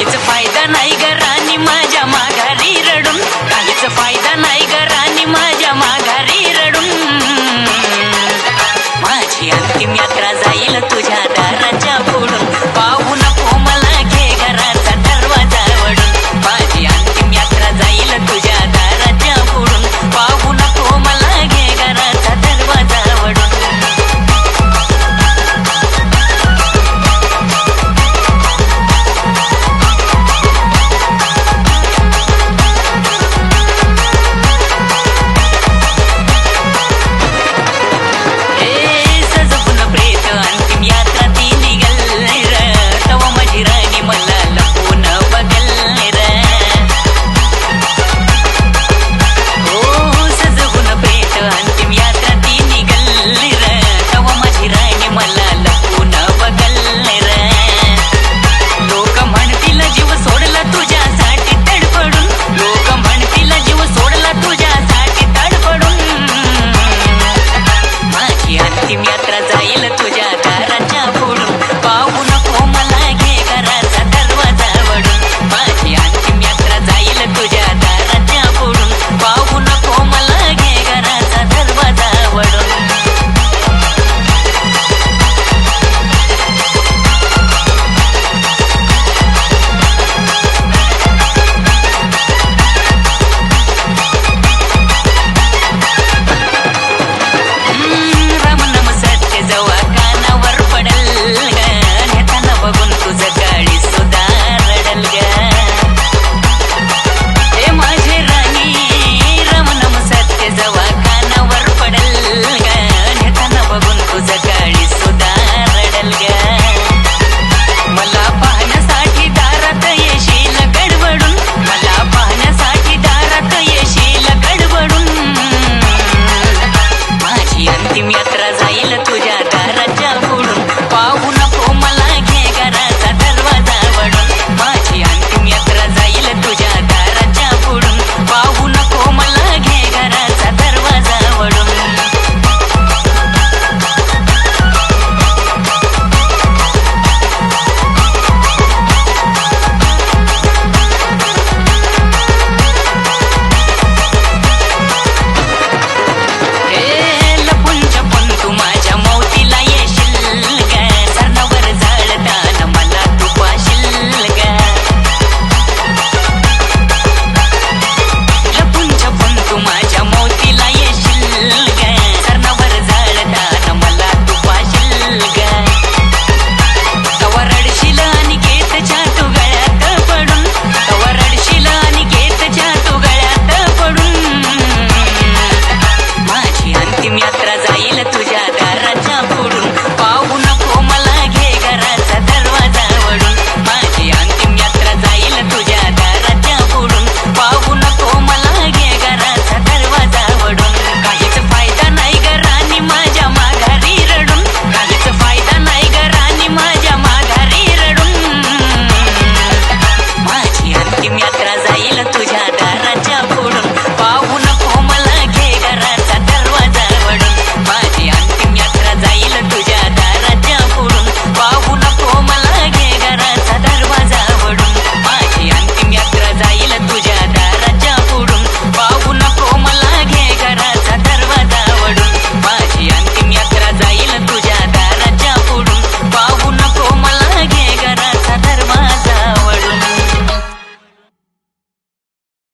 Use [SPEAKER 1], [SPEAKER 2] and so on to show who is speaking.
[SPEAKER 1] काहीच फायदा नाही ग राणी माझ्या माघारी रडून. काहीच फायदा नाही